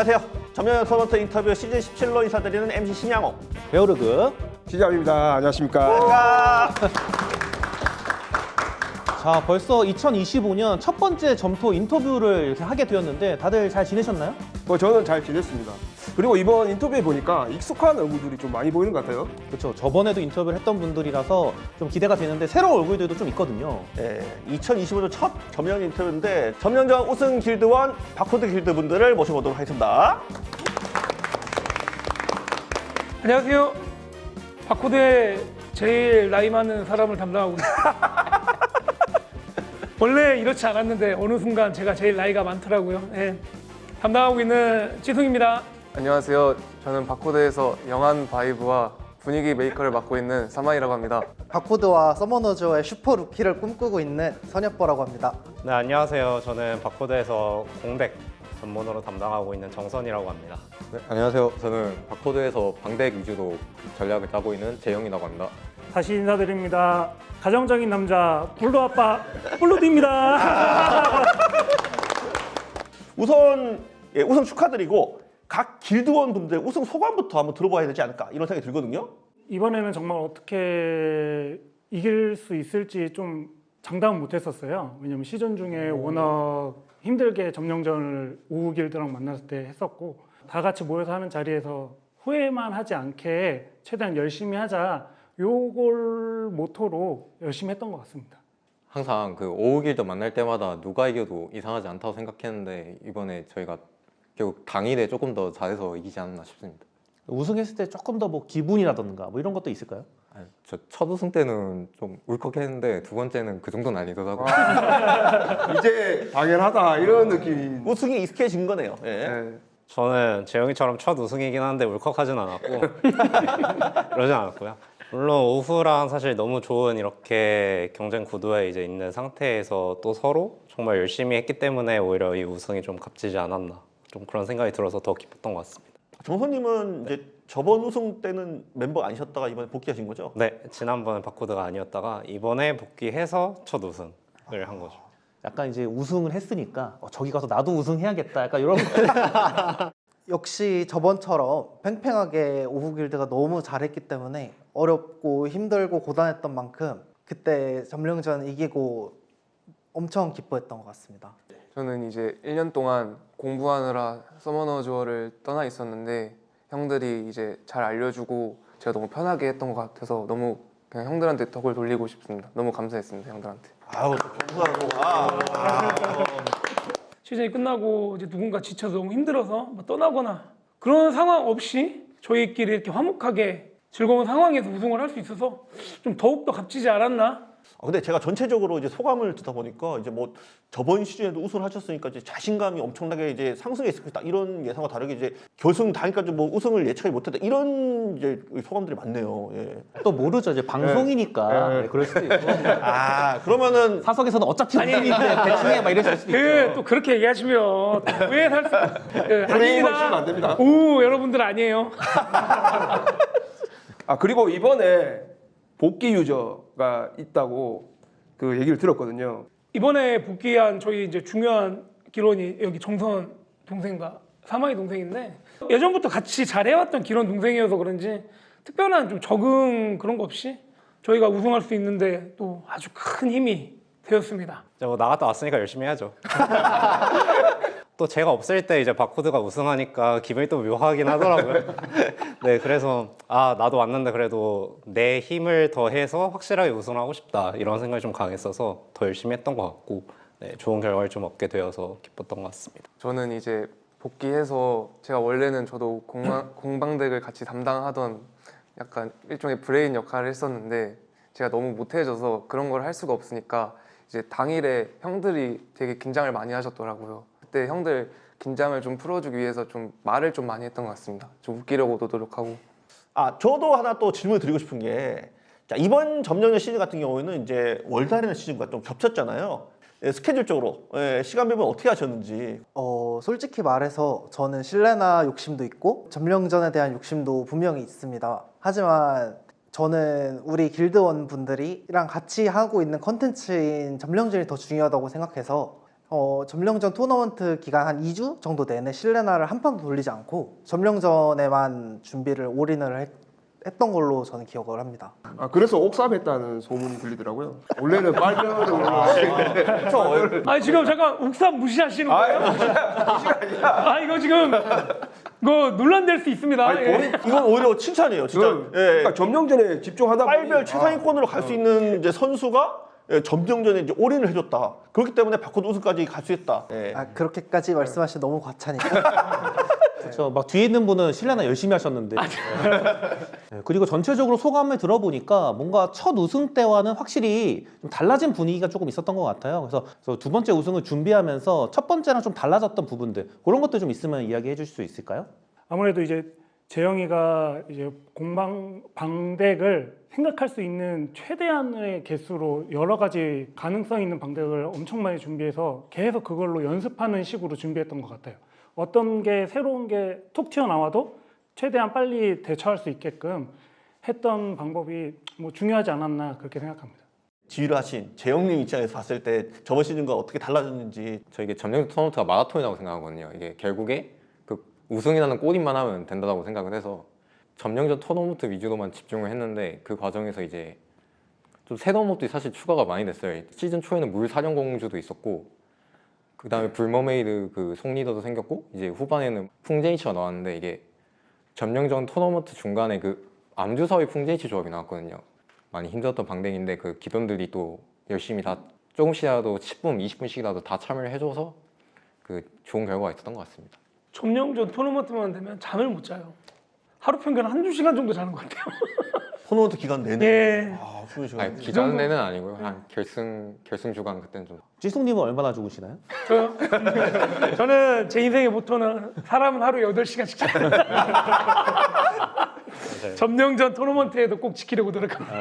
안녕하세요. 전면 서버트 인터뷰 시즌 17로 인사드리는 MC 신양호. 베어르그. 시장입니다. 안녕하십니까. 아, 자, 벌써 2025년 첫 번째 점토 인터뷰를 이렇게 하게 되었는데 다들 잘 지내셨나요? 뭐 저는 잘 지냈습니다. 그리고 이번 인터뷰에 보니까 익숙한 얼굴들이 좀 많이 보이는 것 같아요. 그렇죠. 저번에도 인터뷰를 했던 분들이라서 좀 기대가 되는데 새로운 얼굴들도 좀 있거든요. 네, 2025년 첫 전면 인터뷰인데 전면전 우승 길드원 바코드 길드 분들을 모셔보도록 하겠습니다. 안녕하세요. 바코드에 제일 나이 많은 사람을 담당하고 있습니다. 원래 이렇지 않았는데 어느 순간 제가 제일 나이가 많더라고요. 예. 담당하고 있는 지승입니다. 안녕하세요. 저는 바코드에서 영한 바이브와 분위기 메이커를 맡고 있는 사마이라고 합니다. 바코드와 서머너즈의 슈퍼 루키를 꿈꾸고 있는 선엽보라고 합니다. 네, 안녕하세요. 저는 바코드에서 공백 전문으로 담당하고 있는 정선이라고 합니다. 네, 안녕하세요. 저는 바코드에서 방백 위주로 전략을 짜고 있는 재영이라고 합니다. 다시 인사드립니다. 가정적인 남자 블루 아빠 블루디입니다. 우선 예, 우승 축하드리고 각 길드원 분들 우승 소감부터 한번 들어봐야 되지 않을까 이런 생각이 들거든요. 이번에는 정말 어떻게 이길 수 있을지 좀 장담은 못했었어요. 왜냐면 시즌 중에 워낙 힘들게 점령전을 오후 길드랑 만났을 때 했었고 다 같이 모여서 하는 자리에서 후회만 하지 않게 최대한 열심히 하자 요걸 모토로 열심히 했던 것 같습니다. 항상 그 오우길드 만날 때마다 누가 이겨도 이상하지 않다고 생각했는데 이번에 저희가 결국 당일에 조금 더 잘해서 이기지 않았나 싶습니다. 우승했을 때 조금 더 뭐 기분이라던가 뭐 이런 것도 있을까요? 저첫 우승 때는 좀 울컥했는데 두 번째는 그 정도는 아니더라고요. 이제 당연하다 이런 느낌이. 우승이 익숙해진 거네요. 예. 네. 저는 재영이처럼 첫 우승이긴 한데 울컥하진 않았고 그러진 않았고요. 물론 오후랑 사실 너무 좋은 이렇게 경쟁 구도에 이제 있는 상태에서 또 서로 정말 열심히 했기 때문에 오히려 이 우승이 좀 값지지 않았나 좀 그런 생각이 들어서 더 기뻤던 것 같습니다. 정선님은 이제 저번 우승 때는 멤버 아니셨다가 이번에 복귀하신 거죠? 네, 지난번에 바코드가 아니었다가 이번에 복귀해서 첫 우승을 한 거죠. 약간 이제 우승을 했으니까 어, 저기 가서 나도 우승해야겠다. 약간 이런 역시 저번처럼 팽팽하게 오후 길드가 너무 잘했기 때문에 어렵고 힘들고 고단했던 만큼 그때 점령전 이기고 엄청 기뻐했던 것 같습니다. 저는 이제 1년 동안 공부하느라 서머너 주어를 떠나 있었는데 형들이 이제 잘 알려주고 제가 너무 편하게 했던 것 같아서 너무 그냥 형들한테 덕을 돌리고 싶습니다. 너무 감사했습니다, 형들한테. 아우 감사하고 아, 시즌이 끝나고 이제 누군가 지쳐서 너무 힘들어서 뭐 떠나거나 그런 상황 없이 저희끼리 이렇게 화목하게 즐거운 상황에서 우승을 할 수 있어서 좀 더욱더 값지지 않았나 아, 근데 제가 전체적으로 이제 소감을 듣다 보니까 이제 뭐 저번 시즌에도 우승을 하셨으니까 이제 자신감이 엄청나게 이제 상승했을 것이다 이런 예상과 다르게 이제 결승 당일까지 뭐 우승을 예측하지 못했다 이런 이제 소감들이 많네요. 예. 또 모르죠. 이제 방송이니까 네. 네, 그럴 수도 있고 아 그러면은 사석에서는 어차피 우승인데 대충 해 막 이랬을 수도 그 있죠. 또 그렇게 얘기하시면 왜살 수? 예, 주면 안 됩니다. 오 여러분들 아니에요. 아 그리고 이번에 복귀 유저가 있다고 그 얘기를 들었거든요. 이번에 복귀한 저희 이제 중요한 기론이 여기 정선 동생과 사마이 동생인데 예전부터 같이 잘해왔던 기론 동생이어서 그런지 특별한 좀 적응 그런 거 없이 저희가 우승할 수 있는데 또 아주 큰 힘이 되었습니다. 이제 뭐 나갔다 왔으니까 열심히 해야죠. 또 제가 없을 때 이제 바코드가 우승하니까 기분이 또 묘하긴 하더라고요. 네, 그래서 아 나도 왔는데 그래도 내 힘을 더해서 확실하게 우승하고 싶다 이런 생각이 좀 강했어서 더 열심히 했던 것 같고 네, 좋은 결과를 좀 얻게 되어서 기뻤던 것 같습니다. 저는 이제 복귀해서 제가 원래는 저도 공방, 공방덱을 같이 담당하던 약간 일종의 브레인 역할을 했었는데 제가 너무 못해져서 그런 걸 할 수가 없으니까 이제 당일에 형들이 되게 긴장을 많이 하셨더라고요. 그때 형들 긴장을 좀 풀어주기 위해서 좀 말을 좀 많이 했던 것 같습니다. 좀 웃기려고도 노력하고 아 저도 하나 또 질문 을 드리고 싶은 게 자, 이번 점령전 시즌 같은 경우에는 이제 월달이나 시즌과 좀 겹쳤잖아요. 예, 스케줄적으로 예, 시간 배분 어떻게 하셨는지 어, 솔직히 말해서 저는 신뢰나 욕심도 있고 점령전에 대한 욕심도 분명히 있습니다. 하지만 저는 우리 길드원 분들이랑 같이 하고 있는 컨텐츠인 점령전이 더 중요하다고 생각해서 어, 점령전 토너먼트 기간 한 2주 정도 내내 실내나를 한 판도 돌리지 않고 점령전에만 준비를 올인을 했, 했던 걸로 저는 기억을 합니다. 아 그래서 옥삽했다는 소문이 들리더라고요. 원래는 빨면을 올라가는데 아 지금 잠깐 옥삼 무시하시는 거예요? 아 이거 지금 이거 논란될 수 있습니다. 예. 이건 오히려 칭찬이에요, 진짜. 그, 예. 그러니까 점령 전에 집중하다 보니 빨별 최상위권으로 갈 수 있는 이제 선수가 예, 점령전에 이제 올인을 해줬다. 그렇기 때문에 바코드 우승까지 갈수 있다. 예. 아, 그렇게까지 말씀하시면 너무 과차니까. 그렇죠. 막 뒤에 있는 분은 실내나 열심히 하셨는데. 네, 그리고 전체적으로 소감을 들어보니까 뭔가 첫 우승 때와는 확실히 좀 달라진 분위기가 조금 있었던 것 같아요. 그래서, 그래서 두 번째 우승을 준비하면서 첫 번째랑 좀 달라졌던 부분들 그런 것들 좀 있으면 이야기해 주실 수 있을까요? 아무래도 이제 재영이가 이제 공방 방덱을 생각할 수 있는 최대한의 개수로 여러 가지 가능성 있는 방덱을 엄청 많이 준비해서 계속 그걸로 연습하는 식으로 준비했던 것 같아요. 어떤 게 새로운 게툭 튀어나와도 최대한 빨리 대처할 수 있게끔 했던 방법이 뭐 중요하지 않았나 그렇게 생각합니다. 지휘를 하신 재영님 입장에서 봤을 때 저번 시즌과 어떻게 달라졌는지 저 이게 점령 토너먼트가 마라톤이라고 생각하거든요. 이게 결국에 그 우승이라는 꼬리만 하면 된다고 생각을 해서 점령전 토너먼트 위주로만 집중을 했는데 그 과정에서 이제 좀 새로운 것들이 사실 추가가 많이 됐어요. 시즌 초에는 물 사령 공주도 있었고 그 다음에 불머메이드 그 송리더도 생겼고 이제 후반에는 풍제이치가 나왔는데 이게 점령전 토너먼트 중간에 그 암주사위 풍제이치 조합이 나왔거든요. 많이 힘들었던 방댕인데 그 기존들이 또 열심히 다 조금씩이라도 10분, 20분씩이라도 다 참여를 해줘서 그 좋은 결과가 있었던 것 같습니다. 점령전 토너먼트만 되면 잠을 못 자요. 하루 평균 한두 시간 정도 자는 것 같아요. 토너먼트 기간 내내 예. 아, 숨을 쉬어. 아니, 기존에는 아니고요. 한 결승 결승 주간 그때는 좀 찌송님은 얼마나 죽으시나요? 저요? 저는 제 인생의 모토는 사람은 하루 8시간씩 자요. 점령전 토너먼트에도 꼭 지키려고 노력합니다.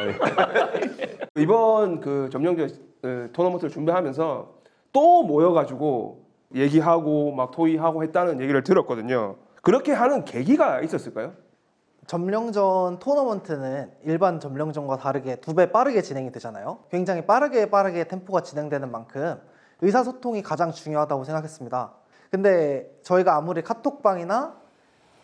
이번 그 점령전 어, 토너먼트를 준비하면서 또 모여가지고 얘기하고 막 토의하고 했다는 얘기를 들었거든요. 그렇게 하는 계기가 있었을까요? 점령전 토너먼트는 일반 점령전과 다르게 두 배 빠르게 진행이 되잖아요. 굉장히 빠르게 빠르게 템포가 진행되는 만큼 의사소통이 가장 중요하다고 생각했습니다. 근데 저희가 아무리 카톡방이나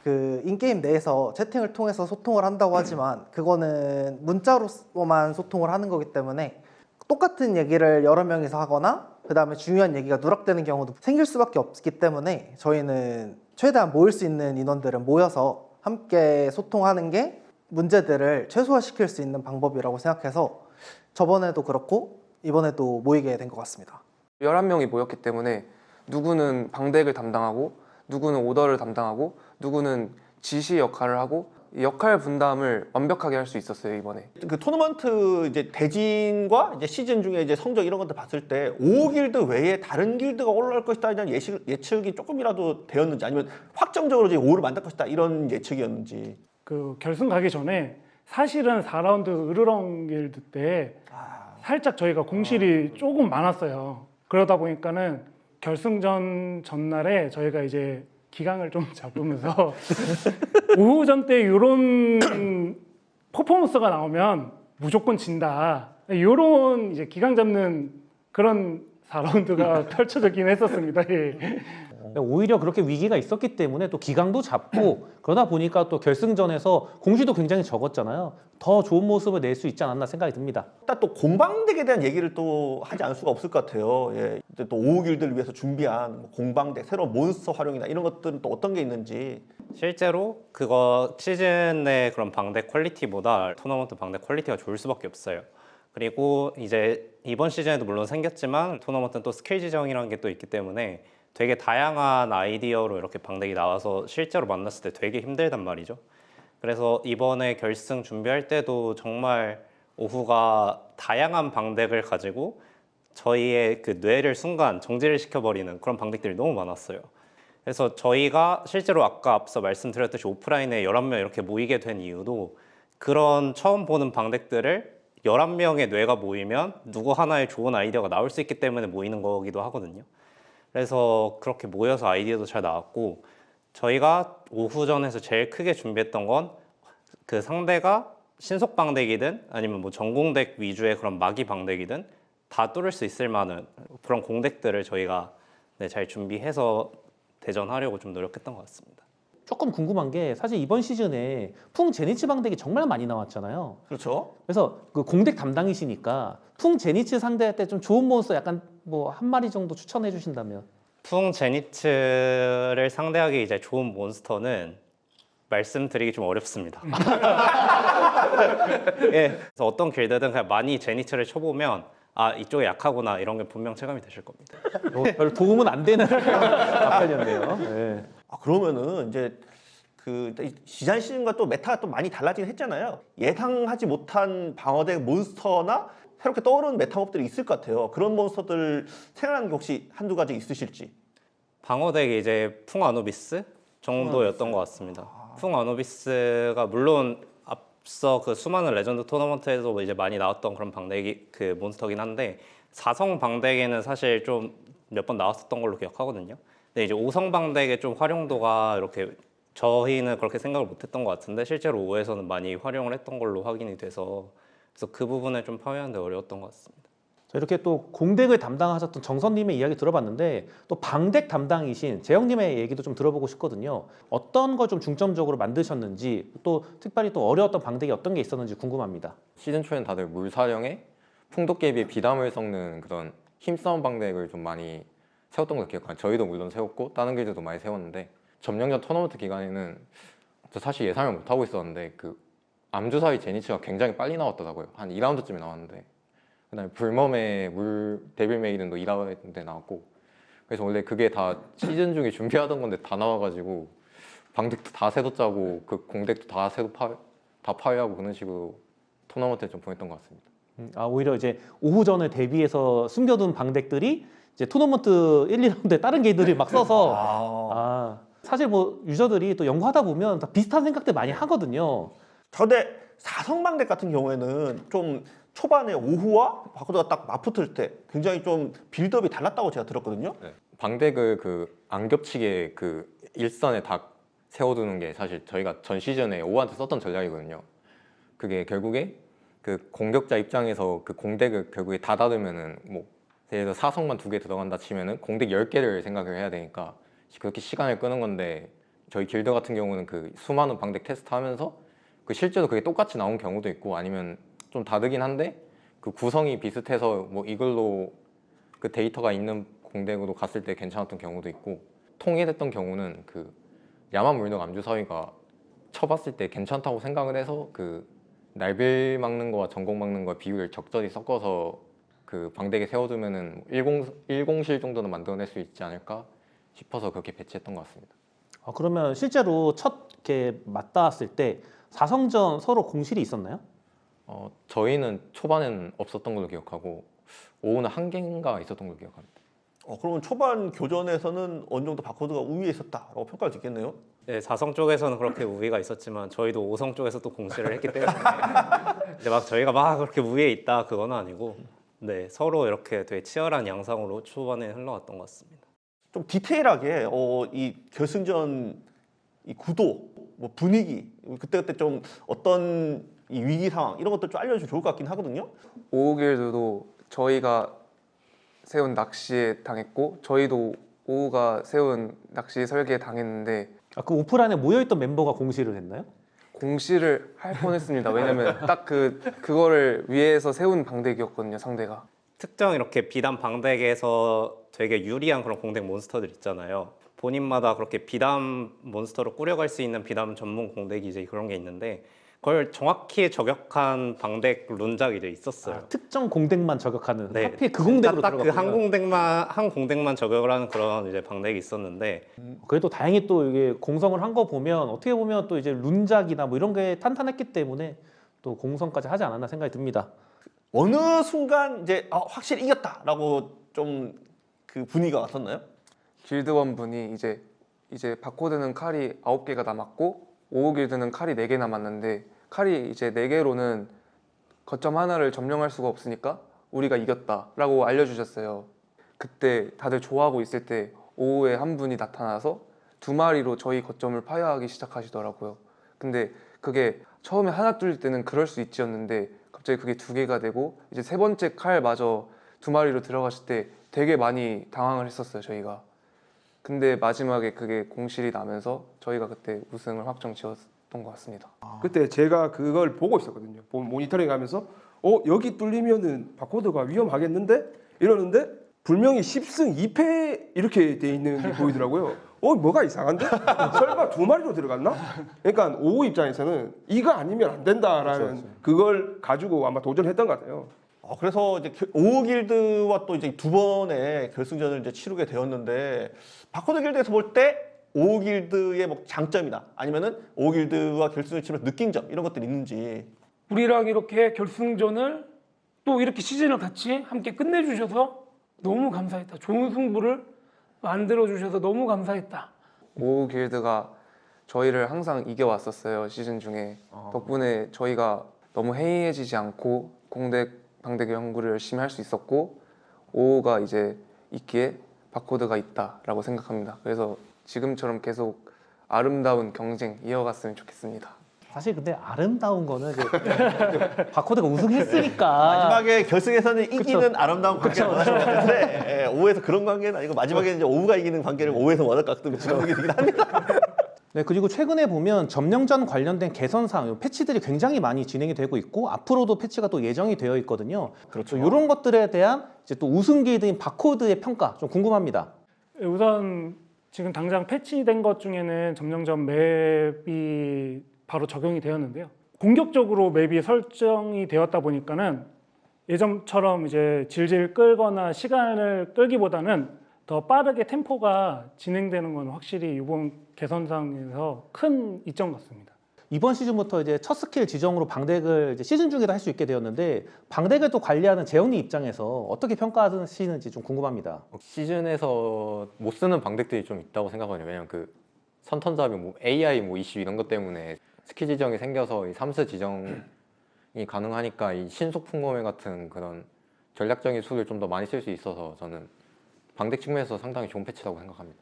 그 인게임 내에서 채팅을 통해서 소통을 한다고 하지만 그거는 문자로만 소통을 하는 거기 때문에 똑같은 얘기를 여러 명이서 하거나 그 다음에 중요한 얘기가 누락되는 경우도 생길 수밖에 없기 때문에 저희는 최대한 모일 수 있는 인원들은 모여서 함께 소통하는 게 문제들을 최소화시킬 수 있는 방법이라고 생각해서 저번에도 그렇고 이번에도 모이게 된 것 같습니다. 11명이 모였기 때문에 누구는 방덱을 담당하고 누구는 오더를 담당하고 누구는 지시 역할을 하고 이 역할 분담을 완벽하게 할 수 있었어요 이번에. 그 토너먼트 이제 대진과 이제 시즌 중에 이제 성적 이런 것들 봤을 때 5 길드 외에 다른 길드가 올라갈 것이다 이런 예측, 예측이 조금이라도 되었는지 아니면 확정적으로 이제 5를 만들 것이다 이런 예측이었는지. 그 결승 가기 전에 사실은 4라운드 으르렁 길드 때 살짝 저희가 공실이 조금 많았어요. 그러다 보니까는 결승전 전날에 저희가 이제 기강을 좀 잡으면서 오후전 때 이런 퍼포먼스가 나오면 무조건 진다. 이런 이제 기강 잡는 그런 4라운드가 펼쳐졌긴 했었습니다. 예. 오히려 그렇게 위기가 있었기 때문에 또 기강도 잡고 그러다 보니까 또 결승전에서 공시도 굉장히 적었잖아요. 더 좋은 모습을 낼 수 있지 않았나 생각이 듭니다. 일단 또 공방덱에 대한 얘기를 또 하지 않을 수가 없을 것 같아요. 예. 이제 또5 길드를 위해서 준비한 뭐 공방덱, 새로운 몬스터 활용이나 이런 것들은 또 어떤 게 있는지 실제로 그거 시즌의 그런 방대 퀄리티보다 토너먼트 방대 퀄리티가 좋을 수밖에 없어요. 그리고 이제 이번 시즌에도 물론 생겼지만 토너먼트는 또 스킬 지정이라는 게 또 있기 때문에 되게 다양한 아이디어로 이렇게 방대기 나와서 실제로 만났을 때 되게 힘들단 말이죠. 그래서 이번에 결승 준비할 때도 정말 오후가 다양한 방덱을 가지고 저희의 그 뇌를 순간 정지를 시켜버리는 그런 방덱들이 너무 많았어요. 그래서 저희가 실제로 아까 앞서 말씀드렸듯이 오프라인에 11명 이렇게 모이게 된 이유도 그런 처음 보는 방덱들을 11명의 뇌가 모이면 누구 하나의 좋은 아이디어가 나올 수 있기 때문에 모이는 거기도 하거든요. 그래서 그렇게 모여서 아이디어도 잘 나왔고 저희가 오후전에서 제일 크게 준비했던 건 그 상대가 신속 방덱이든 아니면 뭐 전공덱 위주의 그런 마기 방덱이든 다 뚫을 수 있을 만한 그런 공덱들을 저희가 네, 잘 준비해서 대전하려고 좀 노력했던 것 같습니다. 조금 궁금한 게 사실 이번 시즌에 풍 제니츠 방덱이 정말 많이 나왔잖아요. 그렇죠. 그래서 그 공덱 담당이시니까 풍 제니츠 상대할 때 좀 좋은 몬스터 약간 뭐 한 마리 정도 추천해 주신다면 풍 제니츠를 상대하기 이제 좋은 몬스터는 말씀드리기 좀 어렵습니다. 예, 그래서 어떤 길드든 그냥 많이 제니츠를 쳐보면 아 이쪽에 약하구나 이런 게 분명 체감이 되실 겁니다. 어, 별 도움은 안 되는 답변이었네요. 네. 아, 그러면은 이제 그 지난 시즌과 또 메타가 또 많이 달라지긴 했잖아요. 예상하지 못한 방어대 몬스터나 새롭게 떠오르는 메타몹들이 있을 것 같아요. 그런 몬스터들 생각나는 게 혹시 한두 가지 있으실지. 방어덱이 이제 풍 아노비스 정도였던 것 같습니다. 풍 아노비스가 물론 앞서 그 수많은 레전드 토너먼트에서 이제 많이 나왔던 그런 방덱이 그 몬스터긴 한데 사성 방덱에는 사실 좀 몇 번 나왔었던 걸로 기억하거든요. 근데 이제 오성 방덱의 좀 활용도가 이렇게 저희는 그렇게 생각을 못했던 것 같은데 실제로 5에서는 많이 활용을 했던 걸로 확인이 돼서 그래서 그 부분에 좀 파괴하는데 어려웠던 것 같습니다. 자, 이렇게 또 공덱을 담당하셨던 정선님의 이야기 들어봤는데 또 방덱 담당이신 재영님의 얘기도 좀 들어보고 싶거든요. 어떤 걸 좀 중점적으로 만드셨는지 또 특별히 또 어려웠던 방덱이 어떤 게 있었는지 궁금합니다. 시즌 초엔 다들 물사령에 풍도깨에 비해 비담을 섞는 그런 힘싸움 방덱을 좀 많이 세웠던 걸 기억해요. 저희도 물론 세웠고 다른 길드도 많이 세웠는데 점령전 토너먼트 기간에는 저 사실 예상을 못 하고 있었는데 그 암주사위 제니츠가 굉장히 빨리 나왔더라고요. 한 2라운드쯤에 나왔는데 그다음에 불멈의 물 데빌 메이든도 2라운드에 나왔고 그래서 원래 그게 다 시즌 중에 준비하던 건데 다 나와가지고 방덱도 다 새도 짜고 그 공덱도 다 새도 파, 다 파괴하고 그런 식으로 토너먼트에 좀 보냈던 것 같습니다. 음, 아 오히려 이제 오후전을 대비해서 숨겨둔 방덱들이 이제 토너먼트 1, 2라운드에 다른 게이들이 막 써서 아. 아 사실 뭐 유저들이 또 연구하다 보면 다 비슷한 생각들 많이 하거든요. 저대 사성방대 같은 경우에는 좀 초반에 오후와 바코드가 딱 맞붙을 때 굉장히 좀 빌드업이 달랐다고 제가 들었거든요. 네. 방덱을 그안 겹치게 그 일선에 다 세워두는 게 사실 저희가 전 시즌에 오한테 썼던 전략이거든요. 그게 결국에 그 공격자 입장에서 그 공덱을 결국에 다 닫으면은 뭐 예를 들어 사성만 두 개 들어간다 치면은 공덱 10개를 생각을 해야 되니까 그렇게 시간을 끄는 건데 저희 길드 같은 경우는 그 수많은 방덱 테스트 하면서 그 실제로 그게 똑같이 나온 경우도 있고 아니면 좀 다르긴 한데 그 구성이 비슷해서 뭐 이걸로 그 데이터가 있는 공덱으로 갔을 때 괜찮았던 경우도 있고 통일했던 경우는 그 야만 물nog 암주 사위가 쳐봤을 때 괜찮다고 생각을 해서 그 날빌 막는 거와 전공 막는 거 비율을 적절히 섞어서 그 방덱에 세워두면은 10, 10실 정도는 만들어낼 수 있지 않을까 싶어서 그렇게 배치했던 것 같습니다. 아, 그러면 실제로 첫 이렇게 맞닿았을 때 사성전 서로 공실이 있었나요? 어, 저희는 초반에는 없었던 걸로 기억하고 오후는 한 개인가 있었던 걸로 기억합니다. 어, 그러면 초반 교전에서는 어느 정도 바코드가 우위에 있었다라고 평가할 수 있겠네요. 네, 사성 쪽에서는 그렇게 우위가 있었지만 저희도 오성 쪽에서 또 공시를 했기 때문에 이제 막 저희가 막 그렇게 우위에 있다 그건 아니고 네 서로 이렇게 되게 치열한 양상으로 초반에 흘러갔던 것 같습니다. 좀 디테일하게 어, 이 결승전 이 구도, 뭐 분위기 그때 그때 좀 어떤 이 위기 상황 이런 것들 좀 알려주면 좋을 것 같긴 하거든요. 오우길드도 저희가 세운 낚시에 당했고 저희도 오우가 세운 낚시 설계에 당했는데 아, 그 오프라인에 모여있던 멤버가 공실을 했나요? 공시를 할 뻔했습니다. 왜냐면 딱 그 그거를 위해서 세운 방대기였거든요 상대가. 특정 이렇게 비단 방덱에서 되게 유리한 그런 공덱 몬스터들 있잖아요. 본인마다 그렇게 비담 몬스터로 꾸려갈 수 있는 비담 전문 공덱이 이제 그런 게 있는데 그걸 정확히 저격한 방덱 룬작이 이제 있었어요. 아, 특정 공덱만 저격하는 네. 하필 그 공덱으로 딱그 들어갔구나. 한 공덱만 한 공덱만 저격을 하는 그런 이제 방덱이 있었는데 그래도 다행히 또 이게 공성을 한 거 보면 어떻게 보면 또 이제 룬작이나 뭐 이런 게 탄탄했기 때문에 또 공성까지 하지 않았나 생각이 듭니다. 어느 순간 이제 아, 확실히 이겼다라고 좀 그 분위기가 왔었나요? 길드원 분이 이제 이제 바코드는 칼이 9개가 남았고 오우 길드는 칼이 4개 남았는데 칼이 이제 4개로는 거점 하나를 점령할 수가 없으니까 우리가 이겼다라고 알려주셨어요. 그때 다들 좋아하고 있을 때 오후에 한 분이 나타나서 두 마리로 저희 거점을 파괴하기 시작하시더라고요. 근데 그게 처음에 하나 뚫릴 때는 그럴 수 있지였는데 갑자기 그게 두 개가 되고 이제 세 번째 칼마저 두 마리로 들어갔을 때 되게 많이 당황을 했었어요 저희가. 근데 마지막에 그게 공실이 나면서 저희가 그때 우승을 확정 지었던 것 같습니다. 그때 제가 그걸 보고 있었거든요. 보- 모니터링 하면서 어 여기 뚫리면은 바코드가 위험하겠는데 이러는데 분명히 10승 2패 이렇게 돼 있는 게 보이더라고요. 어 뭐가 이상한데? 설마 두 마리로 들어갔나? 그러니까 오우 입장에서는 이거 아니면 안 된다라는 그걸 가지고 아마 도전했던 것 같아요. 어, 그래서 이제 오우 길드와 또 이제 두 번의 결승전을 이제 치르게 되었는데 바코드 길드에서 볼때 오우 길드의 뭐 장점이나 아니면은 오우 길드와 결승을 치면서 느낀 점 이런 것들이 있는지 우리랑 이렇게 결승전을 또 이렇게 시즌을 같이 함께 끝내주셔서 너무 감사했다. 좋은 승부를 만들어 주셔서 너무 감사했다. 오우 길드가 저희를 항상 이겨왔었어요 시즌 중에 덕분에 저희가 너무 해이해지지 않고 공대 방대교 연구를 열심히 할 수 있었고 오우가 이제 있기에 바코드가 있다라고 생각합니다. 그래서 지금처럼 계속 아름다운 경쟁 이어갔으면 좋겠습니다. 사실 근데 아름다운 거는 이제 바코드가 우승했으니까. 마지막에 결승에서는 이기는 아름다운 관계를 원하는 것 같은데 예, 오우에서 그런 관계는 아니고 마지막에 이제 오우가 이기는 관계를 오우에서 원할 것 같은 그런 게 되긴 합니다. 네, 그리고 최근에 보면 점령전 관련된 개선 사항, 패치들이 굉장히 많이 진행이 되고 있고 앞으로도 패치가 또 예정이 되어 있거든요. 그렇죠. 이런 것들에 대한 이제 또 우승 길드인 바코드의 평가 좀 궁금합니다. 예, 우선 지금 당장 패치된 것 중에는 점령전 맵이 바로 적용이 되었는데요. 공격적으로 맵이 설정이 되었다 보니까는 예전처럼 이제 질질 끌거나 시간을 끌기보다는 더 빠르게 템포가 진행되는 건 확실히 이번 개선상에서 큰 이점 같습니다. 이번 시즌부터 이제 첫 스킬 지정으로 방덱을 이제 시즌 중에도 할 수 있게 되었는데 방덱을 또 관리하는 재훈이 입장에서 어떻게 평가하시는지 좀 궁금합니다. 시즌에서 못 쓰는 방덱들이 좀 있다고 생각하거든요. 왜냐면 그 선턴잡이 뭐 AI 뭐 이슈 이런 것 때문에 스킬 지정이 생겨서 이 삼스 지정이 가능하니까 이 신속 풍검회 같은 그런 전략적인 수를 좀 더 많이 쓸 수 있어서 저는 방덱 측면에서 상당히 좋은 패치라고 생각합니다.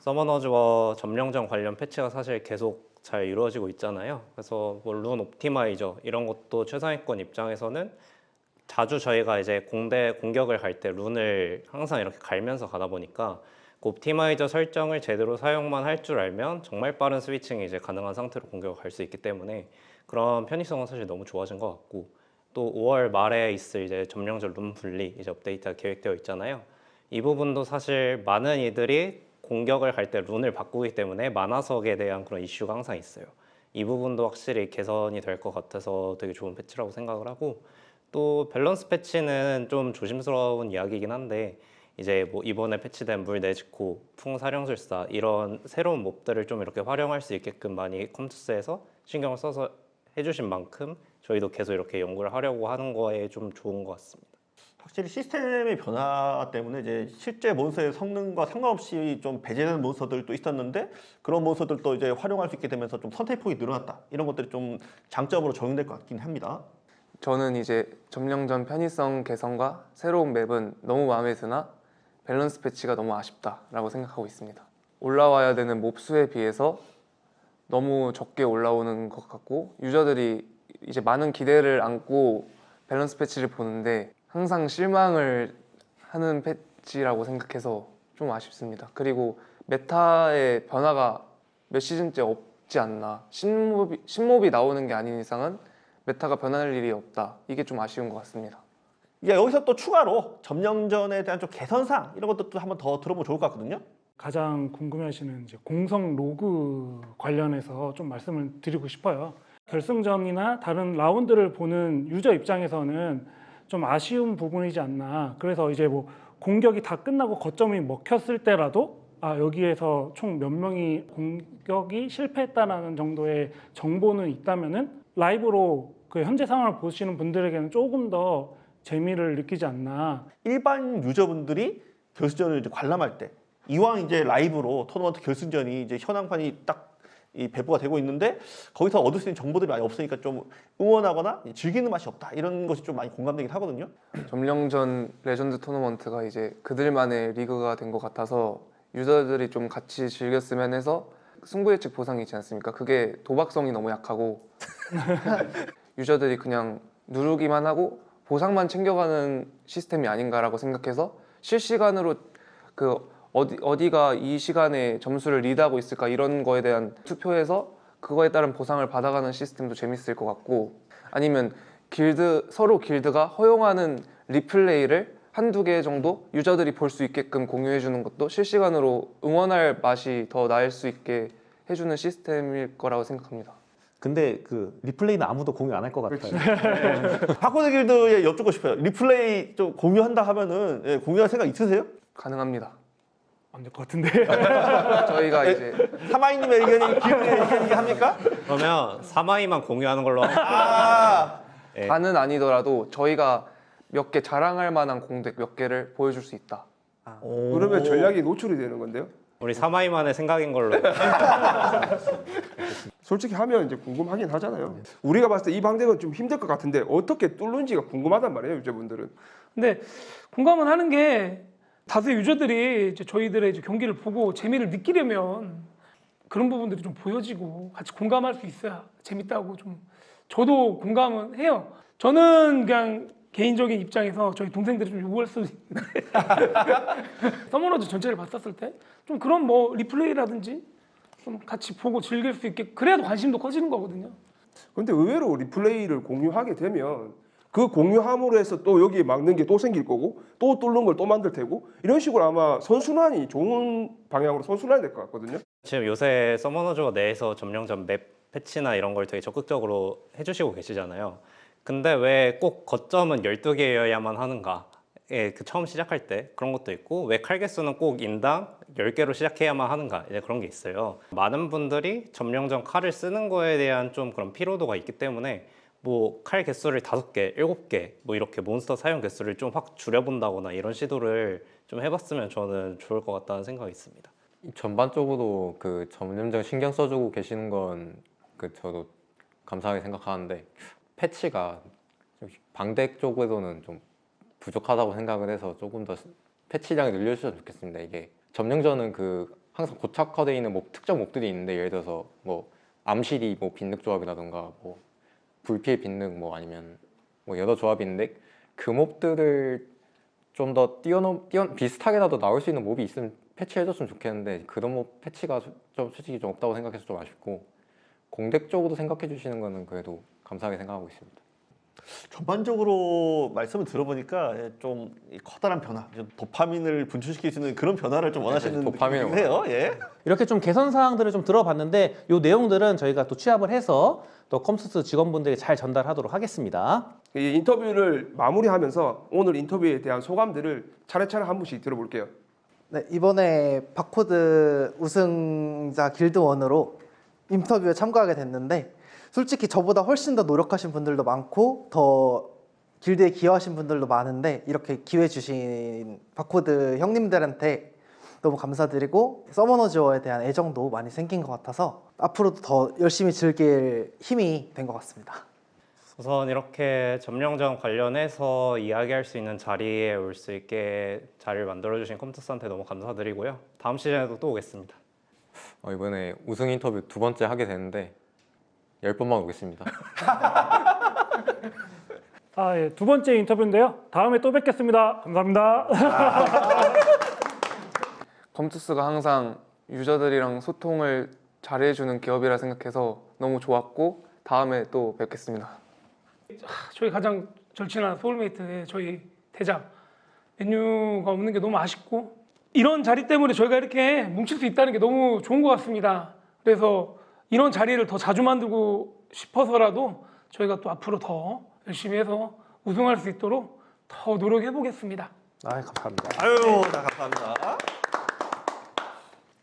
서머너즈와 점령전 관련 패치가 사실 계속 잘 이루어지고 있잖아요. 그래서 뭐룬 옵티마이저 이런 것도 최상위권 입장에서는 자주 저희가 이제 공대 공격을 갈 때 룬을 항상 이렇게 갈면서 가다 보니까 그 옵티마이저 설정을 제대로 사용만 할 줄 알면 정말 빠른 스위칭이 이제 가능한 상태로 공격을 갈 수 있기 때문에 그런 편의성은 사실 너무 좋아진 것 같고 또 5월 말에 있을 이제 점령전 룬 분리 이제 업데이트가 계획되어 있잖아요. 이 부분도 사실 많은 이들이 공격을 갈 때 룬을 바꾸기 때문에 만화석에 대한 그런 이슈가 항상 있어요. 이 부분도 확실히 개선이 될 것 같아서 되게 좋은 패치라고 생각을 하고 또 밸런스 패치는 좀 조심스러운 이야기이긴 한데 이제 뭐 이번에 패치된 물 내지코, 풍사령술사 이런 새로운 몹들을 좀 이렇게 활용할 수 있게끔 많이 컴투스에서 신경을 써서 해주신 만큼 저희도 계속 이렇게 연구를 하려고 하는 거에 좀 좋은 것 같습니다. 확실히 시스템의 변화 때문에 이제 실제 몬스터의 성능과 상관없이 좀 배제되는 몬스터들도 있었는데 그런 몬스터들도 이제 활용할 수 있게 되면서 좀 선택폭이 늘어났다 이런 것들이 좀 장점으로 적용될 것 같긴 합니다. 저는 이제 점령전 편의성 개선과 새로운 맵은 너무 마음에 드나 밸런스 패치가 너무 아쉽다라고 생각하고 있습니다. 올라와야 되는 몹 수에 비해서 너무 적게 올라오는 것 같고 유저들이 이제 많은 기대를 안고 밸런스 패치를 보는데 항상 실망을 하는 패치라고 생각해서 좀 아쉽습니다. 그리고 메타의 변화가 몇 시즌째 없지 않나 신몹이, 신몹이 나오는 게 아닌 이상은 메타가 변할 일이 없다. 이게 좀 아쉬운 것 같습니다. 이제 여기서 또 추가로 점령전에 대한 좀 개선사항 이런 것도 한번 더 들어보면 좋을 것 같거든요. 가장 궁금해하시는 이제 공성 로그 관련해서 좀 말씀을 드리고 싶어요. 결승전이나 다른 라운드를 보는 유저 입장에서는 좀 아쉬운 부분이지 않나. 그래서 이제 뭐 공격이 다 끝나고 거점이 먹혔을 때라도 아 여기에서 총 몇 명이 공격이 실패했다라는 정도의 정보는 있다면은 라이브로 그 현재 상황을 보시는 분들에게는 조금 더 재미를 느끼지 않나. 일반 유저분들이 결승전을 이제 관람할 때 이왕 이제 라이브로 토너먼트 결승전이 이제 현황판이 딱 이 배부가 되고 있는데 거기서 얻을 수 있는 정보들이 많이 없으니까 좀 응원하거나 즐기는 맛이 없다 이런 것이 좀 많이 공감되긴 하거든요. 점령전 레전드 토너먼트가 이제 그들만의 리그가 된 것 같아서 유저들이 좀 같이 즐겼으면 해서 승부 예측 보상이 있지 않습니까? 그게 도박성이 너무 약하고 유저들이 그냥 누르기만 하고 보상만 챙겨가는 시스템이 아닌가라고 생각해서 실시간으로 그 어디 어디가 이 시간에 점수를 리드하고 있을까 이런 거에 대한 투표해서 그거에 따른 보상을 받아가는 시스템도 재밌을 것 같고 아니면 길드 서로 길드가 허용하는 리플레이를 한두 개 정도 유저들이 볼 수 있게끔 공유해 주는 것도 실시간으로 응원할 맛이 더 나을 수 있게 해주는 시스템일 거라고 생각합니다. 근데 그 리플레이는 아무도 공유 안 할 것 같아요. 바코드 길드에 여쭙고 싶어요. 리플레이 좀 공유한다 하면은 예, 공유할 생각 있으세요? 가능합니다. 안 될 것 같은데. 저희가 이제 사마이님의 의견이 길드의 의견이 합니까? 그러면 사마이만 공유하는 걸로 아, 네. 다는 아니더라도 저희가 몇 개 자랑할 만한 공백 몇 개를 보여줄 수 있다. 그러면 전략이 노출이 되는 건데요. 우리 사마이만의 생각인 걸로 솔직히 하면 이제 궁금하긴 하잖아요. 우리가 봤을 때 이 방식은 좀 힘들 것 같은데 어떻게 뚫는지가 궁금하단 말이에요, 유저분들은. 근데 공감은 하는 게 다수의 유저들이 이제 저희들의 이제 경기를 보고 재미를 느끼려면 그런 부분들이 좀 보여지고 같이 공감할 수 있어야 재밌다고 좀 저도 공감은 해요. 저는 그냥 개인적인 입장에서 저희 동생들이 좀 요구할 수도 있는데 서머너즈 전체를 봤었을 때 좀 그런 뭐 리플레이라든지 좀 같이 보고 즐길 수 있게 그래야도 관심도 커지는 거거든요. 근데 의외로 리플레이를 공유하게 되면 그 공유함으로 해서 또 여기에 막는 게 또 생길 거고 또 뚫는 걸 또 만들 테고 이런 식으로 아마 선순환이 좋은 방향으로 선순환이 될 것 같거든요. 지금 요새 서머너즈가 내에서 점령전 맵 패치나 이런 걸 되게 적극적으로 해주시고 계시잖아요. 근데 왜 꼭 거점은 12개여야만 하는가? 예, 그 처음 시작할 때 그런 것도 있고 왜 칼 개수는 꼭 인당 10개로 시작해야만 하는가? 이제 그런 게 있어요. 많은 분들이 점령전 칼을 쓰는 거에 대한 좀 그런 피로도가 있기 때문에 뭐 칼 개수를 다섯 개, 일곱 개, 뭐 이렇게 몬스터 사용 개수를 좀 확 줄여본다거나 이런 시도를 좀 해봤으면 저는 좋을 것 같다는 생각이 있습니다. 전반적으로 그 점령전 신경 써주고 계시는 건 그 저도 감사하게 생각하는데 패치가 좀 방대 쪽에서는 좀 부족하다고 생각을 해서 조금 더 패치량을 늘려주셨으면 좋겠습니다. 이게 점령전은 그 항상 고착화되어 있는 뭐 특정 몹들이 있는데 예를 들어서 뭐 암실이 뭐 빈늑 조합이라던가 뭐 불피의 빈늑 뭐 아니면 뭐 여러 조합이 있는데 그 몹들을 좀 더 뛰어넘 뛰어 비슷하게라도 나올 수 있는 몹이 있으면 패치해줬으면 좋겠는데 그런 몹 패치가 소- 좀 솔직히 좀 없다고 생각해서 좀 아쉽고 공백 쪽으로 생각해 주시는 거는 그래도 감사하게 생각하고 있습니다. 전반적으로 말씀을 들어보니까 예, 좀이 커다란 변화, 좀 도파민을 분출시킬 수 있는 그런 변화를 좀 원하시는 네, 도파민을 해요. 예. 이렇게 좀 개선 사항들을 좀 들어봤는데 이 내용들은 저희가 또 취합을 해서 또 컴스트 직원분들이 잘 전달하도록 하겠습니다. 이 인터뷰를 마무리하면서 오늘 인터뷰에 대한 소감들을 차례차례 한 분씩 들어볼게요. 네, 이번에 바코드 우승자 길드원으로 인터뷰에 참가하게 됐는데 솔직히 저보다 훨씬 더 노력하신 분들도 많고 더 길드에 기여하신 분들도 많은데 이렇게 기회 주신 바코드 형님들한테 너무 감사드리고 서머너즈어에 대한 애정도 많이 생긴 것 같아서 앞으로도 더 열심히 즐길 힘이 된 것 같습니다. 우선 이렇게 점령전 관련해서 이야기할 수 있는 자리에 올 수 있게 자리를 만들어주신 컴퓨터스한테 너무 감사드리고요. 다음 시즌에도 또 오겠습니다. 어, 이번에 우승 인터뷰 두 번째 하게 되는데 열 번만 오겠습니다. 아, 예. 두 번째 인터뷰인데요. 다음에 또 뵙겠습니다. 감사합니다. 검투스가 항상 유저들이랑 소통을 잘해주는 기업이라 생각해서 너무 좋았고 다음에 또 뵙겠습니다. 저희 가장 절친한 소울메이트의 저희 대장 메뉴가 없는 게 너무 아쉽고 이런 자리 때문에 저희가 이렇게 뭉칠 수 있다는 게 너무 좋은 것 같습니다. 그래서 이런 자리를 더 자주 만들고 싶어서라도 저희가 또 앞으로 더 열심히 해서 우승할 수 있도록 더 노력해 보겠습니다. 아, 감사합니다. 아유, 다 감사합니다.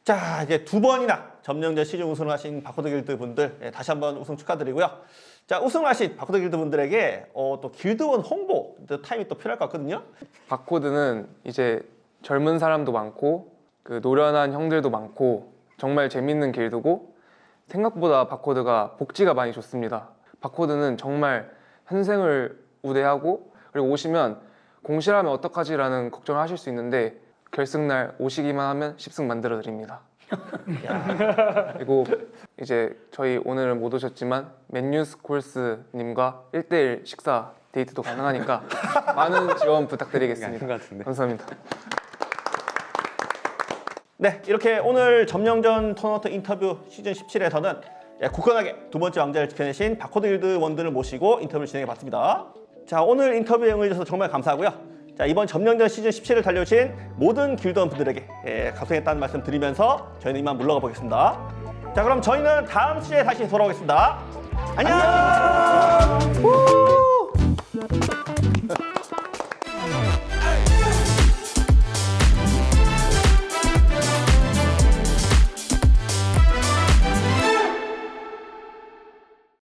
자, 이제 두 번이나 점령전 시즌 우승을 하신 바코드 길드 분들 예, 다시 한번 우승 축하드리고요. 자, 우승을 하신 바코드 길드 분들에게 어, 또 길드원 홍보 또 타임이 또 필요할 것 같거든요. 바코드는 이제 젊은 사람도 많고 그 노련한 형들도 많고 정말 재밌는 길드고 생각보다 바코드가 복지가 많이 좋습니다. 바코드는 정말 현생을 우대하고 그리고 오시면 공실하면 어떡하지라는 걱정을 하실 수 있는데 결승날 오시기만 하면 10승 만들어 드립니다. 그리고 이제 저희 오늘은 못 오셨지만 맨유스 콜스님과 1대1 식사 데이트도 가능하니까 많은 지원 부탁드리겠습니다. 것 같은데. 감사합니다. 네, 이렇게 오늘 점령전 토너먼트 인터뷰 시즌 17에서는 굳건하게 두 번째 왕자를 지켜내신 바코드 길드 원들을 모시고 인터뷰를 진행해 봤습니다. 자, 오늘 인터뷰에 응해주셔서 정말 감사하고요. 자, 이번 점령전 시즌 17을 달려주신 모든 길드원 분들에게 예, 감사했다는 말씀 드리면서 저희는 이만 물러가 보겠습니다. 자, 그럼 저희는 다음 시즌에 다시 돌아오겠습니다. 안녕!